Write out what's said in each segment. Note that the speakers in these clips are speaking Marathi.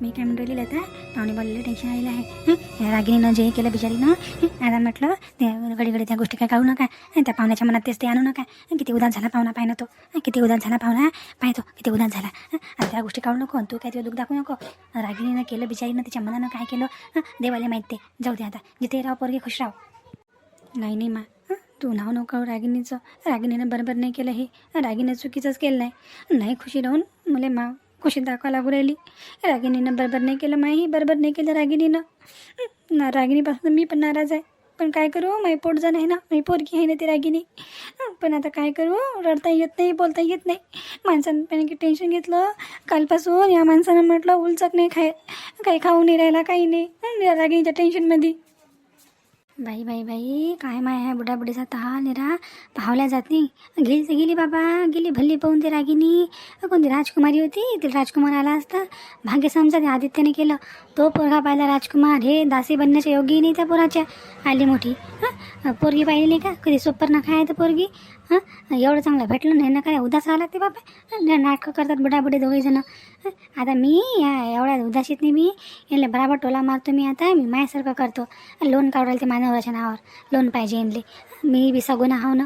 मी काय म्हणून राहिली आता पाहुणे बोललेलं टेन्शन आलेलं आहे. या रागिनीनं जे केलं बिचारीनं ना आता म्हटलं ते गडीकडे त्या गोष्टी काय काढू नका. त्या पाहुण्याच्या मनात तेच ते आणू नका. किती उदास झाला पाहुणा पाहिनं तो. किती उदास झाला पाहुणा. पाहतो किती उदास झाला. आता त्या गोष्टी काढू नको तू काय ते दुःख दाखवू नको. रागिनीनं केलं बिचारीनं तिच्या मनानं काय केलं? देवाले देवाला माहीत ते. जाऊ दे आता. जिथे राव पोरगे खुश राव नाही नाही मा. तू नाव नको रागिणीचं. रागिनीचं रागिनीनं बरोबर नाही केलं हे. रागिनीनं चुकीचंच केलं नाही. नाही खुशी राहून मुले मा खुशी दाखवा लागू राहिली. रागिणीनं बरोबर नाही केलं माही बरोबर नाही केलं रागिणीनं. ना रागिणीपासून मी पण नाराज आहे. पण काय करू माही जाणं आहे ना माई पोरगी आहे ना ती रागिणी. पण आता काय करू रडता येत नाही बोलता येत नाही. माणसानं पण की टेन्शन घेतलं कालपासून या माणसानं म्हटलं उलचक नाही खाय काही खाऊ नाही राहिला काही नाही. रागिणीच्या टेन्शनमध्ये बाई बाई बाई काय माय आहे बुडाबुडीचा तहा निरा पाहल्या जात नाही. गेली तर गेली बाबा गेली भल्ली पाहून ते रागिनी कोणती राजकुमारी होती? ते राजकुमार आला असता. भाग्य समजा ते आदित्यने केलं. तो पोरगा पाहिला राजकुमार. हे दासी बनण्याच्या योग्य नाही त्या पोराच्या. आली मोठी. हां? पोरगी पाहिली नाही का? कधी सोपर नका आहे तर पोरगी. हां? एवढं चांगलं भेटलं नाही ना काय? उदास आला ते बाबा नाटकं करतात बुडाबुडे दोघेजणं आता मी या एवढ्या उदासीत नाही मी. याला बराबर टोला मारतो मी आता. मी माझ्यासारखं करतो. लोन काढायला ते मानवराच्या नावावर. लोन पाहिजे यांनी मी बी सगून आहो ना.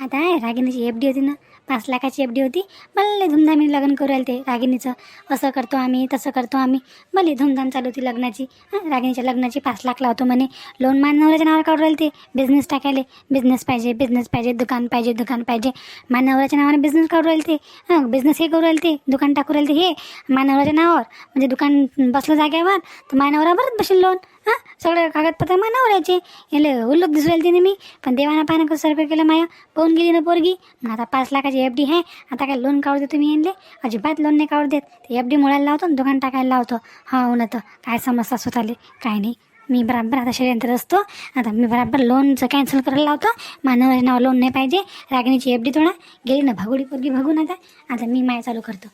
आता रागिनीची एफ डी होती ना. पाच लाखाची एफ डी होती. भले धुमधामीने लग्न करू राहिले ते रागिणीचं. असं करतो आम्ही तसं करतो आम्ही. भले धुमधाम चालू होती लग्नाची. रागिणीच्या लग्नाची पाच लाख लावतो म्हणे. लोन मानवराच्या नावावर काढू राहिले ते. बिझनेस टाकायले. बिझनेस पाहिजे बिझनेस पाहिजे दुकान पाहिजे दुकान पाहिजे. मानवराच्या नावाने बिझनेस काढू राहिले ते. हां बिझनेस हे करू राहिले ते. दुकान टाकू राहिले ते. हे मानवराच्या नावावर. म्हणजे दुकान बसलं जाग्यावर तर मानवरावरच बसेल लोन हां? सगळे कागदपत्र मानवरायचे याले उल्लूक दिसू राहिले तिने मी. पण देवाना पाहणं कसं सर्व केलं माया? पाहून गेली ना पोरगी. मग आता पाच लाखाची एफ डी आहे आता काय लोन काढू देतो मी यांले? अजिबात लोन नाही काढू देत. ते एफ डी मोडायला लावतो आणि दुकान टाकायला लावतो. हा हो ना तर. काय समस्या स्वतःले काय नाही. मी बराबर आता षडयंत्र असतो आता मी बराबर लोनचं कॅन्सल करायला लावतो. मानवाच्या नाव लोन नाही पाहिजे. रागिणीची एफ डी तोडा गेली ना भगोडी पोरगी भगून आता. आता मी माया चालू करतो.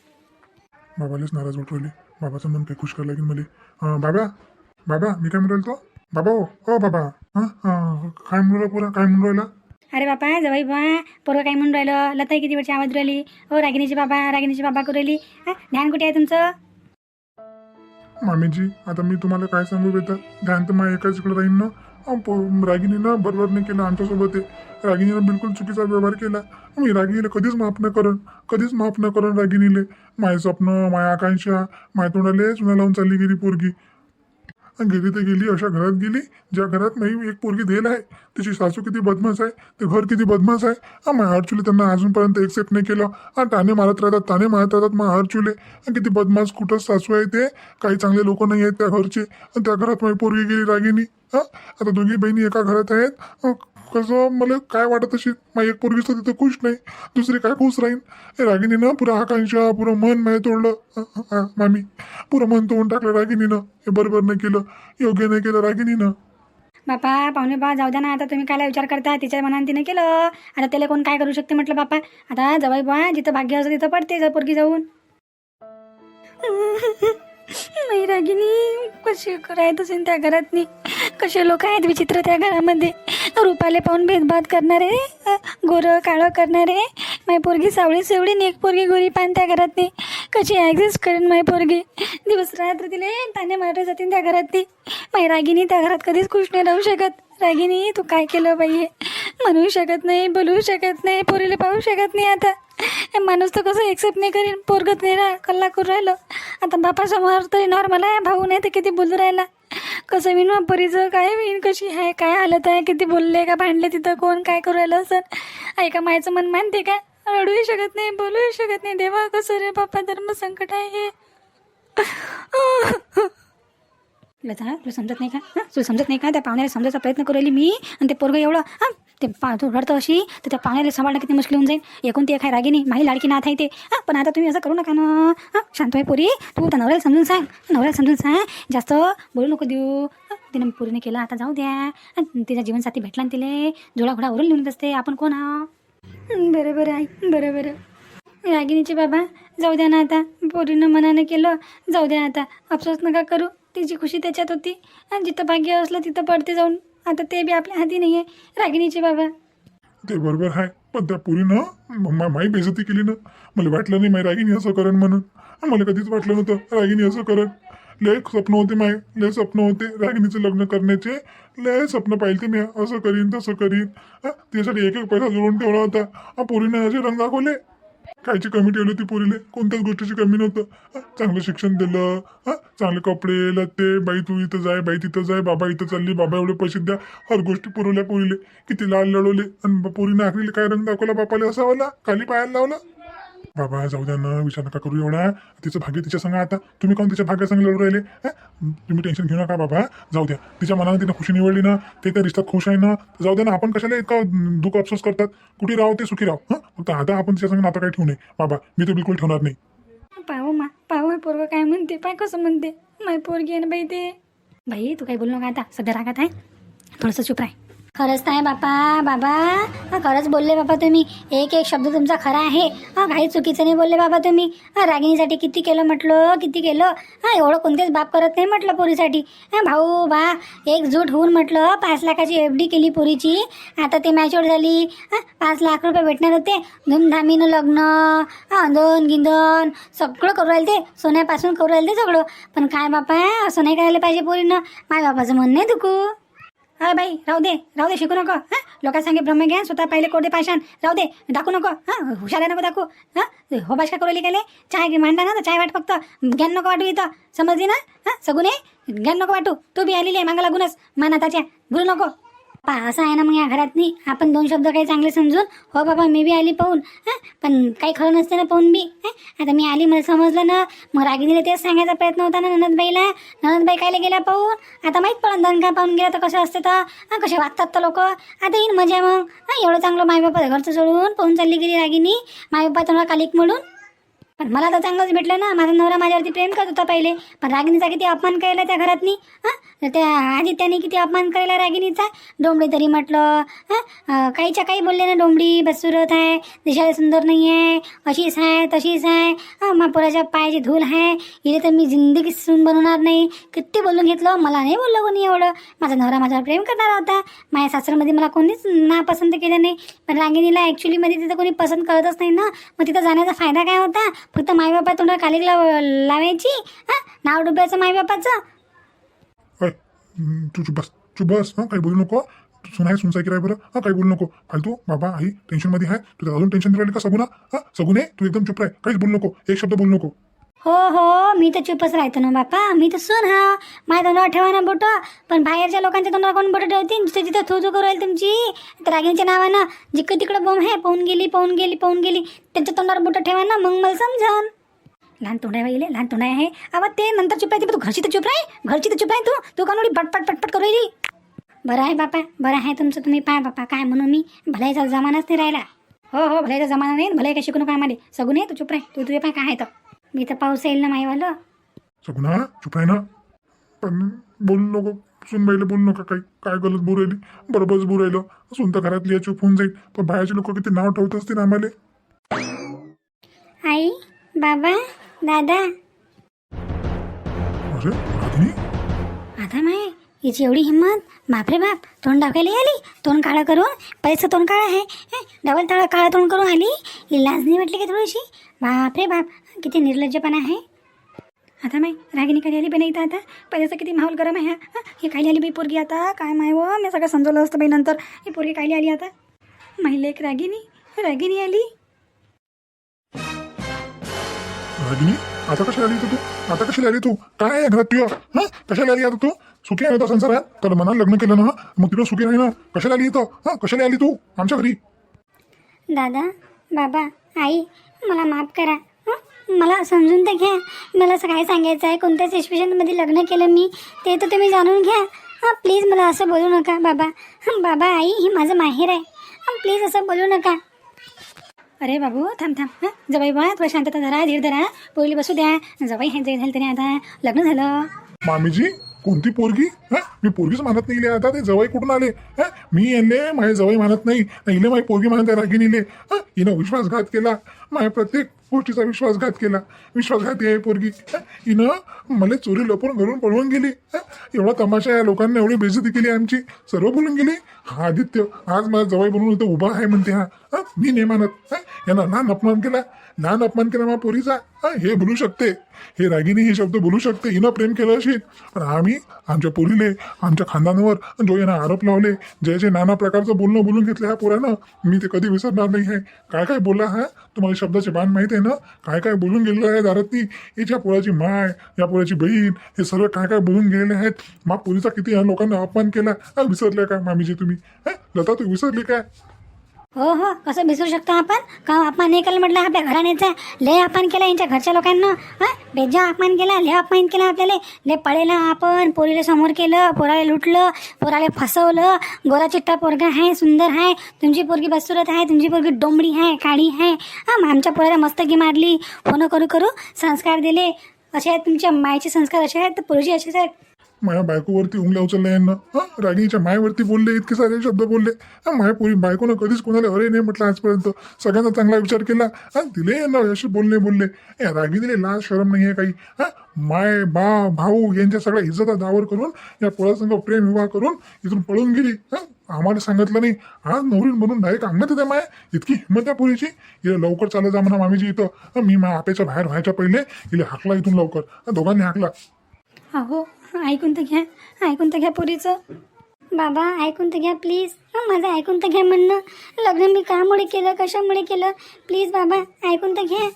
बाबालाच नाराज उठवले बाबाचं मन काही खुश करायला लागेल मला. बाबा. बाबा मी काय राहिलो तो? बाबा हो हो बाबा. हां हां काय म्हणून राहिला पुरा? काय म्हणून राहिला? अरे बापा जवाई बा. पोरं काय म्हणून राहिलं? लता किती वेळची आवाज राहिली हो रागिनीची बाबा रागिनीची बाबा करू राहिली. हा ध्यान कुठे आहे तुमचं? मामीजी आता मी तुम्हाला काय सांगू बेटा? ध्यान तर माझ्या एकाच इकडे राहीन ना? प- रागिनीनं बरोबर नाही केलं आमच्यासोबत ते. रागिनीनं बिलकुल चुकीचा व्यवहार केला. मी रागिनीला कधीच माफ न करण कधीच माफ न करण रागिनीले. माझे स्वप्न माझ्या आकांक्षा माझ्या तोंडाले चुना लावून चालली गेली पोरगी. गेली तर गेली अशा घरात गेली ज्या घरात नाही एक पोरगी देल आहे. तिची सासू किती बदमाश आहे ते घर किती बदमाश आहे. हा हरचुले त्यांना अजूनपर्यंत एक्सेप्ट नाही केलं. हा ताने मारत राहतात ताने मारत राहतात मग हरचुले किती बदमाश कुठं सासू आहे ते. काही चांगले लोक नाही आहेत त्या घरचे. आणि त्या घरात माझी पोरगी गेली रागिनी हा आता दोघी बहिणी एका घरात आहेत. कसं? मला काय वाटत अशी माझी एक पोरगी तर तिथं खुश नाही. दुसरी काय खुश राहीन? हे रागिनीनं पुरा आकांक्षा पुरं मन माझ्या तोडलं. मामी पुरं मन तोडून टाकलं रागिनीनं हे बरोबर नाही केलं. योग्य नाही केलं रागिनीनं बापा पाहुणे बा जाऊ द्या ना. आता तुम्ही काय विचार करता? तिच्या मनाने तिने केलं. आता त्याला कोण काय करू शकते म्हटलं बापा? आता जवाई बा जिथं भाग्य असं तिथं पडते जर पोरगी जाऊन. नाही रागिनी कशी राहत असेल त्या घरातनी? कसे लोक आहेत विचित्र त्या घरामध्ये? रुपाले पाहून भेदभाव करणारे गोरं काळं करणारे. माय पोरगी सावळी सेवळी एक पोरगी गोरी पान त्या घरात नाही कशी ॲक्झिस्ट करेन माय पोरगी? दिवस रात्र तिले ताने मारले जातील त्या घरात ती माय रागिनी त्या घरात कधीच खुश नाही राहू शकत. रागिनी तू काय केलं बाई? म्हणू शकत नाही बोलू शकत नाही पोरीला पाहू शकत नाही आता. माणूस तर कसं एक्सेप्ट नाही करीन? पोरगत नाही राहा कल्ला करू राहिलं. आता बापासमोर तरी नॉर्मल आहे भाऊ नाही तर किती बोलू राहिला. कसं विन परीचं काय विन कशी आहे काय हालत आहे किती बोलले का भांडले तिथं कोण काय करू राहिलं असं ऐका मायचं मन मानते का? रडूही शकत नाही बोलूही शकत नाही. देवा कसं रे बाप्पा धर्म संकट आहे हे. लता तुला समजत नाही का? हां तुला समजत नाही का? त्या पाहुण्याला समजायचा प्रयत्न करू राहिली मी. आणि ते पोरगं एवढं हां ते पा तू रडतं अशी तर त्या पाहुण्याला सांभाळणं किती मुश्किल होऊन जाईल. एकूण ते काय रागिनी माही लाडकी नाथ आहे ते. हां पण आता तुम्ही असं करू नका ना. हां शांत आहे पोरी. तू त्या नवऱ्याला समजून सांग. नवऱ्याला समजून सांग. जास्त बोलू नको देऊ. हं? तिनं पोरीने केलं आता जाऊ द्या. तिचा जीवनसाथी भेटला ना तिले. जोडाघोडा वरून लिहून असते आपण कोण हा बरं बरं आई. बरं बरं. रागिनीचे बाबा जाऊ द्या ना आता. पोरीनं मनानं केलं. जाऊ द्या आता. अफसोस नका करू. तिची खुशी त्याच्यात होती. आणि जिथं भाग्य असलं तिथं पडते जाऊन. आता ते बी आपल्या हाती नाही आहे रागिनीचे बाबा. ते बरोबर आहे. पण त्या पुरीनं माई बेजती केली ना. मला वाटलं नाही माई रागिणी असं करण म्हणून. मला कधीच वाटलं नव्हतं रागिणी असं करण लय स्वप्न होते माय लय स्वप्न होते रागिणीचं लग्न करण्याचे. लय स्वप्न पाहिजे मी. असं करीन तसं करीन. त्यासाठी एक एक पैसा जोडून ठेवला होता. हा असे रंग दाखवले. कायची कमी ठेवली होती पोरीले? कोणत्याच गोष्टीची कमी नव्हतं. चांगलं शिक्षण दिलं. हा चांगले कपडे लते बाई तू इथं जाय बाई तिथं जाय बाबा इथं चालली बाबा एवढे पैसे द्या. हर गोष्टी पुरवल्या पोरीले. किती लाल लढवले. आणि पोरीने आखरीले काय रंग दाखवला बापाले? असा वाला? खाली पायाला लावला? बाबा जाऊ द्या ना विचार नका करू एवढा. तिचं भाग्य तिच्या संग आता. तुम्ही कोण तिच्या भाग्या संग लढू राहिले? तुम्ही टेन्शन घेऊ नका बाबा. जाऊ द्या. तिच्या मनाने तिने खुशी निवडली ना ते त्या रिश्ता खुश आहे ना. जाऊ द्या ना आपण कशाला इतका दुःख अफसोस करतात? कुठे राहू ते सुखी राहू हा? फक्त आता आपण तिच्या संग नातं काही ठेवू नये. बाबा मी तर बिलकुल ठेवणार नाही. पाहू मा पाहू पोरग काय म्हणते पाय कसं म्हणते. माय पोरगी आहे ना बाई ते. बाई तू काही बोलू नका आता. सध्या रागात आहे. थोडंसं चुप राह. खरंच नाही बापा बाबा. हा खरंच बोलले बाबा तुम्ही. एक एक शब्द तुमचा खरा आहे. हा काही चुकीचं नाही बोलले बाबा तुम्ही. हा रागिणीसाठी किती केलं म्हटलं? किती केलं? हा एवढं कोणतेच बाप करत नाही म्हटलं पोरीसाठी. हा भाऊ बा. एकजूट होऊन म्हटलं पाच लाखाची एफ डी केली पोरीची. आता ते मॅच्युअर झाली. पाच लाख रुपये भेटणार होते. धूमधामीनं लग्न हा अंदन गिंदन सगळं करू राहिले ते. सोन्यापासून करू राहिले ते सगळं. पण काय बापा असं नाही करायला पाहिजे पोरीनं. माझ्या बापाचं मन नाही दुखू. हा बाई राहू दे राहू दे शिकू नको हा? लोका सांगे ब्रह्म घ्या स्वतः पहिले कोडे पाषाण राहू दे दाखवू नको हा? हुशार नको दाखवू हा? हो बाश करू गेले चाय मांडा ना तर चाय वाट फक्त ज्ञान नको वाटू इथं समजली ना? हा सगुने ज्ञान नको वाटू तू बी आलेली आहे मागा लागूनच मानाताच्या बोलू नको. पा असं आहे ना मग या घरात नाही. आपण दोन शब्द काही चांगले समजून हो बाबा मी बी आली पाहून हां? पण काही खरं नसते ना पाहून बी आता मी आली मला समजलं ना. मग रागिनीला तेच सांगायचा प्रयत्न होता ना ननदबाईला. ननदबाई कायला गेल्या पाहून? आता माहीत पडलं दणका पाहून गेला तर कसं असते तर? कसे वागतात तर लोक? आता येईन मजा मग. हा एवढं चांगलं मायबापा घरचं सोडून पाहून चालली गेली रागिनी. मायबापा तुम्हाला कालिक म्हणून पण मला तर चांगलंच भेटलं ना. माझा नवरा माझ्यावरती प्रेम करत होता पहिले. पण रागिनीचा किती अपमान केला त्या घरातनी. हां? त्या आदित्याने किती अपमान करायला रागिणीचा? डोंबडी तरी म्हटलं हां? काहीच्या काही बोलले ना डोंबडी बसुरत आहे दिशाला सुंदर नाही आहे अशीच आहे तशीच आहे हां महापुराच्या पायाची धूल आहे इथे तर मी जिंदगी सून बनवणार नाही किती बोलून घेतलं मला नाही बोललं कोणी एवढं माझा नवरा माझ्यावर प्रेम करणारा होता माझ्या सासरमध्ये मला कोणीच नापसंत केलं नाही पण रागिणीला ॲक्च्युलीमध्ये तिथं कोणी पसंत करतच नाही ना मग तिथं जाण्याचा फायदा काय होता फक्त मायबापा तोंडावर खाली लाव लावायची हां नाव डुब्याचं मायबापाचं हम्म, तू चुप बस. चुप बस. हा काही बोलू नको. तू सुनाय सुनसाय की बरं. हां काही बोलू नको. फालतू बाबा आई टेन्शनमध्ये आहे. तुला अजून टेन्शन राहिली का सगुना हा सगुने तू एकदम चुप राह. काहीच बोलू नको. एक शब्द बोलू नको. हो हो मी तर चुपच राहतो ना बापा. मी तर सुन हा. माझ्या तोंडावर ठेवा ना बोट. पण बाहेरच्या लोकांच्या तोंडावर कोण बोट ठेवतील जिथे जिथं थू थू करू राहील तुमची. तर रागिंच्या नावानं जिकडं तिकडं बोम आहे पाहून गेली पाहून गेली पाहून गेली. त्यांच्या तोंडावर बोट ठेवा ना मग मला समजन लहान तोंडाय बाईले लहान तोंडाय आहे. अवा ते नंतर चुप राहते तू घरची तर चुप राही घरची तर चुप राही तू. तू का एवढी पटपट पटपट करू राहिली. बरं आहे बापा बरं आहे तुमचं तुम्ही पाय बापा काय म्हणू मी? भलाईचा जमानाच नाही राहिला. हो हो भलाईचा जमाना नाही भलाई काय शिकू नका आम्हाला सगून आहे तू चुप राही तू तुझे पाय काय आहे तर मी तर पाऊस येईल ना माईवालं. सगुना चुप राह ना. पण बोलू नको सुनबाईला बोलू नका काही काय गलत बोलू राहिली. बरोबरच बोलू राहिलं. सुन तर घरातली आहे, चूप होऊन जाईल. पण बाहेरचे लोक किती नाव ठेवत असतील आम्हाला? आई बाबा दादा. अरे रागिनी आता माय हिची एवढी हिंमत बापरे बाप तोंड दाखवायला आली? तोंड काळं करून? पैसे तोंड काळं आहे हे, डबल तळ काळं तोंड करून आली? ही लाज नाही वाटली का थोडीशी? बापरे बाप किती निर्लज्जपणा आहे. आता माय रागिनी खाली आली पण इथं आता? पहिल्याचं किती माहोल गरम आहे हा? हा, ही खाली आली बाई पोरगी आता? काय माय व मी सगळं समजवलं असतं बाई नंतर. ही पोरगी खाली आली आता? महिला एक रागिनी रागिनी आली? भगिनी आता कशाला आली तू? आता कशाला आली तू? काय आहे घरात तुझ्या हा? कशाला आली आता तू? सुखी आहे ना संसार तर मनाला लग्न केलं ना मग तिला सुखी नाही ना कशाला आली इथं? हा? कशाला आली तू? आमच्या घरी? दादा बाबा आई मला माफ करा. हं? मला समजून तर घ्या. मला असं काय सांगायचं आहे? कोणत्या सिच्युएशनमध्ये लग्न केलं मी? ते तर तुम्ही जाणून घ्या. हां? प्लीज मला असं बोलू नका बाबा. हं, बाबा आई हे माझं माहेर आहे. प्लीज असं बोलू नका. अरे बाबू थांब थांब. हां? जवाई बा तुला शांतता धरा धीर धरा. पोली बसू द्या. जवाई हे जे झालं तरी आता. लग्न झालं. मामीजी? कोणती पोरगी? हा? मी पोरगीच मानत नाही आता ते जवाई कुठून आले? हा? मी यांले माझे जवाई मानत नाही. इले माझी पोरगी मानत आहे रागिनीले हा? हिनं विश्वासघात केला. माझ्या प्रत्येक गोष्टीचा विश्वासघात केला. विश्वासघात आहे पोरगी. हिनं मला चोरी लपून घरून पळवून गेली. एवढा तमाशा या लोकांनी एवढी बेजती केली आमची. सर्व बोलून गेली. हा आदित्य आज माझा जवळ बोलून इथं उभा आहे म्हणते हा. मी नाही मानत. यानं लहान अपमान केला. लहान अपमान केला माझ्या पोरीचा. हे बोलू शकते. हे रागिनी हे शब्द बोलू शकते हिनं प्रेम केलं असेल. पण आम्ही आमच्या पोलीने आमच्या खानदानावर जो यांना आरोप लावले. जे जे नाना प्रकारचं बोलणं बोलून घेतलं ह्या पोरानं. मी ते कधी विसरणार नाही आहे काय काय बोलला हा? तुम्हाला शब्दाचे बाण माहीत आहे ना? काय काय बोलून गेलेलं आहे दारातनी? याच्या पोराची माय या पोराची बहीण हे सर्व काय काय बोलून गेलेले आहेत? मा पोलीचा किती या लोकांना अपमान केला? विसरले काय का मामीजी तुम्ही? लता तू विसरली काय हो हो. कसं विसरू शकतो आपण? का अपमान नाही केलं म्हटलं आपल्या घराण्याचा? लय अपमान केला यांच्या घरच्या लोकांना. बेजा अपमान केला लय अपमान केला आपल्याला. लय पळेला आपण पोरीला समोर केलं पोराला लुटलं पोराला फसवलं. गोरा चिट्टा पोरगा आहे सुंदर आहे. तुमची पोरगी बसुरत आहे तुमची पोरगी डोंबडी आहे काळी आहे. हां आमच्या पोराला मस्तकी मारली. हो फोन करू करू. संस्कार दिले. असे आहेत तुमच्या मायचे संस्कार असे आहेत तर पोरीचे असेच आहेत. माझ्या बायकोवरती उंगल्या उचलल्या यांना. हा रागिणीच्या मायवरती बोलले इतके सारे शब्द बोलले. हा माय पुरी बायकोनं कधीच कोणाला अरे नाही म्हटलं आजपर्यंत. सगळ्यांचा चांगला विचार केला. हा दिले यांना असे बोलले बोलले. या रागिनीले लाज शरम नाही आहे काही. हा माय बा भाऊ यांच्या सगळ्या इज्जता दावर करून या पोळासंग प्रेम विवाह करून इथून पळून गेली. हा आम्हाला सांगितलं नाही. आज नवरीन बनून डायरेक्ट अंगणात येते माय. इतकी हिंमत आहे पुरीची. हिला लवकर चालत जा म्हणा मामीजी इथं. मी माझ्या आपेच्या बाहेर व्हायच्या पहिले हिला हाकला इथून लवकर. दोघांनी हाकला. अहो ऐकून तर घ्या. ऐकून तर घ्या पुरीचं. बाबा ऐकून तर घ्या प्लीज माझं ऐकून तर घ्या म्हणणं. लग्न मी कामुळे केलं कशामुळे केलं? प्लीज बाबा ऐकून तर घ्या.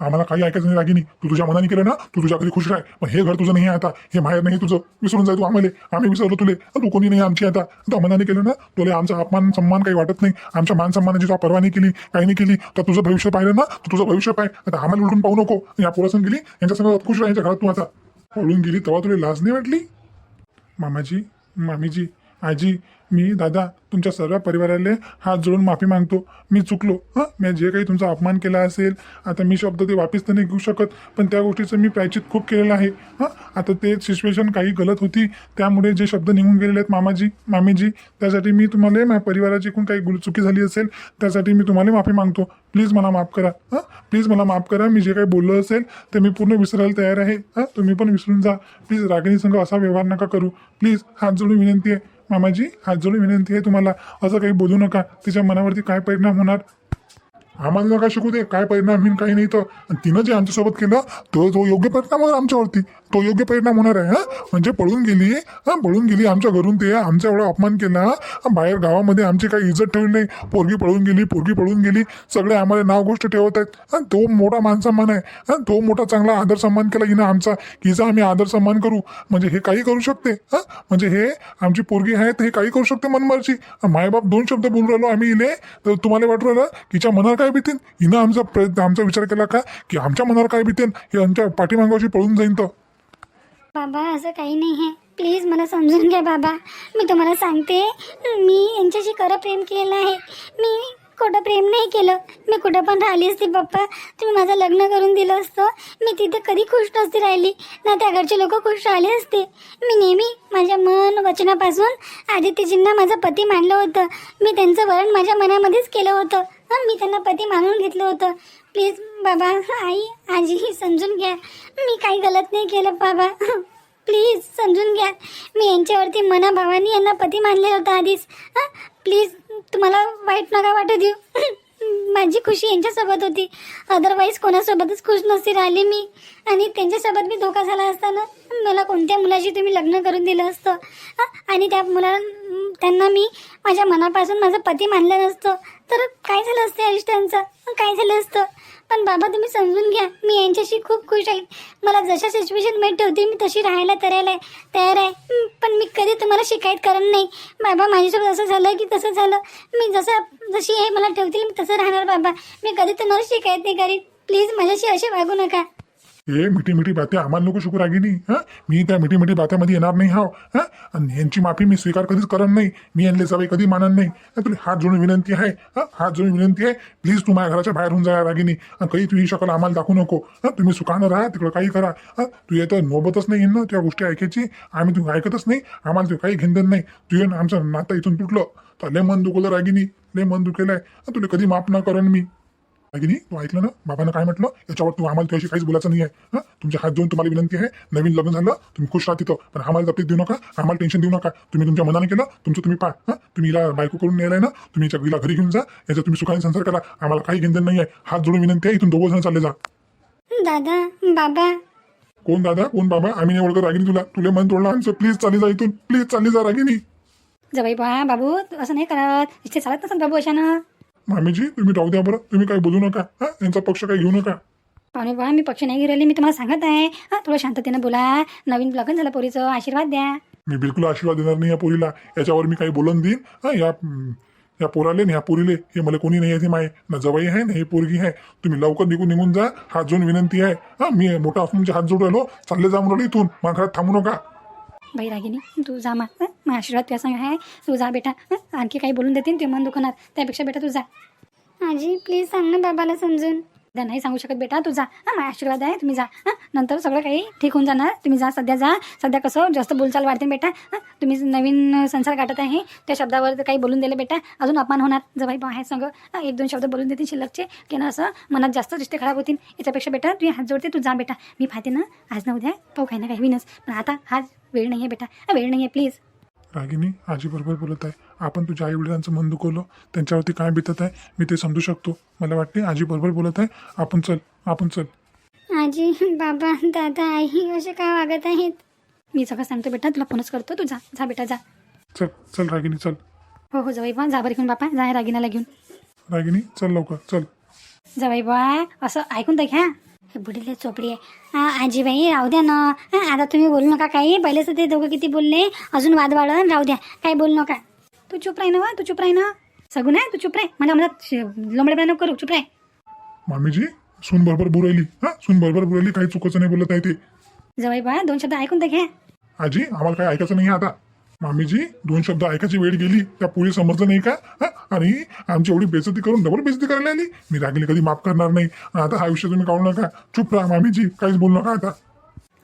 आम्हाला काही ऐकायचं नाही रागिनी. तू तुझ्या मनाने केलं ना तू तुझ्या घरी खुश राह. पण हे घर तुझं नाही आहे आता. हे माहेर नाही तुझं. विसरून जाय तू आम्हाला. आम्ही विसरलो तुले. तू कोणी नाही आमची आता. तू मनाने केलं ना तुला आमचा अपमान सन्मान काही वाटत नाही. आमच्या मान सन्मानाची तुला परवा नाही केली काही नाही केली. तर तुझं भविष्य पाहिलं ना तू तुझं भविष्य पाय. आता आम्हाला उलटून पाहू नको. या पोरासन गेली यांच्या संग खुश राहायच्या घरात तू आता. पळून गेली तेव्हा तुला लाज नाही वाटली? मामाजी मामीजी आजी मी दादा तुमच्या सर्व परिवाराला हात जोडून माफी मागतो. मी चुकलो. हां? मी जे काही तुमचा अपमान केला असेल आता मी शब्द ते वापस तर नाही घेऊ शकत पण त्या गोष्टीचं मी प्रायचित खूप केलेलं आहे. हां? आता ते सिच्युएशन काही गलत होती त्यामुळे जे शब्द निघून गेलेले आहेत मामाजी मामीजी त्यासाठी मी तुम्हाला माझ्या परिवाराची एकूण काही गुल चुकी झाली असेल त्यासाठी मी तुम्हाला माफी मागतो. प्लीज मला माफ करा. हां? प्लीज मला माफ करा मी जे काही बोललो असेल ते मी पूर्ण विसरायला तयार आहे. हां? तुम्ही पण विसरून जा. प्लीज रागिणी संघ असा व्यवहार नका करू. प्लीज हात जोडून विनंती आहे. मामाजी हात विनंती आहे तुम्हाला. असं काही बोलू नका. तिच्या मनावरती काय परिणाम होणार? आम्हाला नका शिकू दे. काय परिणाम होईल काही नाही. तर तिनं जे आमच्यासोबत केलं तो जो योग्य परिणाम होणार आमच्यावरती. तो योग्य परिणाम होणार आहे हा? म्हणजे पळून गेली हा? पळून गेली आमच्या घरून ते आमचा एवढा अपमान केला बाहेर गावामध्ये आमची काही इज्जत ठेवली नाही. पोरगी पळून गेली पोरगी पळून गेली. सगळे आम्हाला नाव गोष्ट ठेवत आहेत. आणि तो मोठा मानसन्मान आहे. हा, तो मोठा चांगला आदर सन्मान केला हिनं आमचा. हिचा आम्ही आदर सन्मान करू. म्हणजे हे काही करू शकते हा? म्हणजे हे आमची पोरगी आहे तर हे काही करू शकते मनमर्जी. मायबाप दोन शब्द बोलून राहिलो आम्ही इले तर तुम्हाला वाटू राहिलं की हिच्या मनावर काय भीतीन? हिनं आमचा प्रयत्न आमचा विचार केला का? की आमच्या मनावर काय भीतीन? हे आमच्या पाठीमागाशी पळून जाईन तर बाबा असं काही नाही आहे. प्लीज मला समजून घ्या बाबा. मी तुम्हाला सांगते मी यांच्याशी खरं प्रेम केलं आहे. मी कुठं प्रेम नाही केलं. मी कुठं पण राहिली असती पप्पा तुम्ही माझं लग्न करून दिलं असतं. मी तिथे कधी खुश नसती राहिली. ना त्या घरचे लोक खुश राहिले असते. मी नेहमी माझ्या मन वचनापासून आदित्यजींना माझा पती मानलं होतं. मी त्यांचं वरण माझ्या मनामध्येच केलं होतं. मी त्यांना पती मानून घेतलं होतं. प्लीज बाबा आई आजी समजून घ्या. मी काही गलत नाही केलं बाबा. प्लीज समजून घ्या. मी यांच्यावरती मनाभावाने यांना पती मानले होता आधीच. हां? प्लीज तुम्हाला वाईट नका वाटू देऊ. माझी खुशी यांच्यासोबत होती. अदरवाईज कोणासोबतच खुश नसती राहिली मी. आणि त्यांच्यासोबत मी धोका झाला असताना मला कोणत्या मुलाशी तुम्ही लग्न करून दिलं असतं? आणि त्या मुला त्यांना मी माझ्या मनापासून माझं पती मानलं नसतं. तर काय झालं असतं अरिष्टांचं काय झालं असतं? पण बाबा तुम्ही समजून घ्या मी यांच्याशी खूप खुश आहे. मला जशा सिच्युएशनमध्ये ठेवते मी तशी राहायला तयार आहे तयार आहे. पण मी कधी तुम्हाला शिकायत करत नाही. बाबा माझ्यासोबत असं झालं की तसं झालं. मी जसं जशी हे मला ठेवतील मी तसं राहणार बाबा. मी कधी तुम्हाला शिकायत नाही करीत. प्लीज माझ्याशी असे वागू नका. हे मिठी मिठी बात्या आम्हाला नको शिकू रागिनी हा? मी त्या मिठी मिठी बात्यामध्ये येणार नाही हाव हा? आणि यांची माफी मी स्वीकार कधीच करत नाही मी यांले सवय कधी मानत नाही. तुला हात जोडून विनंती आहे हा? हात जोडून विनंती आहे प्लीज तू माझ्या घराच्या बाहेर होऊन जा रागिनी. हा, काही तुझी शकल आम्हाला दाखवू नको हा? तुम्ही सुखानं राहा तिकडं काही करा हा? तू येतं नोबतच नाही ना त्या गोष्टी ऐकायची. आम्ही तू ऐकतच नाही आम्हाला तू काही घेणदेण नाही. तू येऊन आमचं नातं इथून तुटलं. तर लय मन दुखलं रागिनी लय मन दुखेलं आहे तुला कधी माफ ना करण मी. रागिनी तू ऐकलं ना? बाबांना काय म्हटलं? याच्यावर तू आम्हाला त्याशी काहीच बोलायचं नाही आहे हं? तुमच्या हात जोडून तुम्हाला विनंती आहे नवीन लग्न झालं तुम्ही खुश राहा तिथं. पण आम्हाला तकलीफ देऊ नका आम्हाला टेन्शन देऊ नका. तुम्ही तुमच्या मनाने केलं तुमचं तुम्ही पा. हं? तुम्ही हिला बायको करून नेलाय ना तुम्ही याच्या हिला घरी घेऊन जा याचा तुम्ही सुखाने संसार करा. आम्हाला काही घेणं नाही आहे हात जोडून विनंती आहे इथून दोघं जण चालले जा. दादा बाबा. कोण दादा? कोण बाबा? आम्ही नाही ओळखत रागिनी तुला. तुला मन तोडलं आमचं. प्लीज चाली जा इथून. प्लीज चाली जा रागिनी जवाई बा बाबू. तू असं नाही करत. इथे चालत नसत बाबू अशानं. मामीजी तुम्ही राहू द्या बरं. तुम्ही काही बोलू नका. हा यांचा पक्ष काही घेऊ नका. पाहुणे बा मी पक्ष नाही गिरवले मी तुम्हाला सांगत आहे. हां थोडं शांततेनं बोला. नवीन लग्न झालं पोरीचं आशीर्वाद द्या. मी बिलकुल आशीर्वाद देणार नाही या पोरीला. याच्यावर मी काही बोलून देईन. हा या या पोराले आणि या पोरीले हे मला कोणी नाही आहे माय. ना जवाई आहे ना हे पोरगी आहे. तुम्ही लवकर निघून निघून जा. हात जोडून विनंती आहे. हा मी मोठा असून हात जोडू राहिलो चालले जा म्हणून इथून. माझ्या घरात थांबू नका. बैरागिनी रागिनी तू जा मा मग आशीर्वाद तुझ्या सांग आहे तू जा बेटा आणखी काही बोलून देतील ते मन दुखणार त्यापेक्षा बेटा तू जा. आजी प्लीज सांग ना बाबाला समजून. सध्या नाही सांगू शकत बेटा तू जा. हां माझा आशीर्वाद आहे तुम्ही जा. हां नंतर सगळं काही ठीक होऊन जाणार. तुम्ही जा सध्या जा. सध्या कसं जास्त बोलचाल वाढते बेटा. हां तुम्ही नवीन संसार गाठत आहे. त्या शब्दावर काही बोलून दिले बेटा. अजून अपमान होणार. जवाई बा आहे संग एक दोन शब्द बोलून देतील शिल्लकचे. की ना असं मनात जास्त रिश्ते खराब होतील. याच्यापेक्षा बेटा तुम्ही हात जोडते तू जा बेटा. मी पाहते ना आज ना उद्या पाहू काही ना काही विनच पण आता हा वेळ नाही आहे बेटा. हा वेळ नाही आहे प्लीज रागिनी आजी बरोबर बोलत आहे. आपण तुझ्या आई वडिलांचं मन दुखवलं त्यांच्यावरती काय बितत आहे मी ते समजू शकतो. मला वाटते आजी बरोबर बोलत आहे. आपण चल आपण चल. आजी बाबा दादा आई असे का वागत आहेत? मी सगळं सांगतो बेटा तुला फोनच करतो. तू जा जा बेटा जा. चल चल रागिनी चल. हो हो जवाई बा जा बरं घेऊन बापा. जा रागिनाला घेऊन. रागिनी चल लवकर चल. जवाई बा असं ऐकून तर घ्या हे बुडीले चोपडी आहे. हा, आजीबाई राहू द्या ना. आता तुम्ही बोलू नका काही. पहिलेच ते दोघं किती बोलले. अजून वाद वाढन राहू द्या. काही बोलू नका. तू चुप राही ना वा, तू चुप राही ना. सगून आहे तू चुप राही. माझ्या मनात लोंबडेपणा नको करू चुप राही. मामीजी सून बरोबर बुरायली हा सून बरोबर बुरायली काही चुकीचं नाही बोलत आहे ते. जवाई बा दोन शब्द ऐकून तर घ्या आजी आम्हाला काही ऐकायचं नाही आता. मामीजी दोन शब्द ऐकायची वेळ गेली त्या पोळी समजलं नाही का? हा? आणि आमची एवढी बेजती करून डबल बेजती करायला आली. मी रागिले कधी माफ करणार नाही. आता हा विषय तुम्ही काढू नका. चुप राहा मामीजी काहीच बोलू नका आता.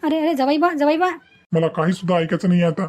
अरे अरे जवाई बा जवाई बा मला काही सुद्धा ऐकायचं नाही आता.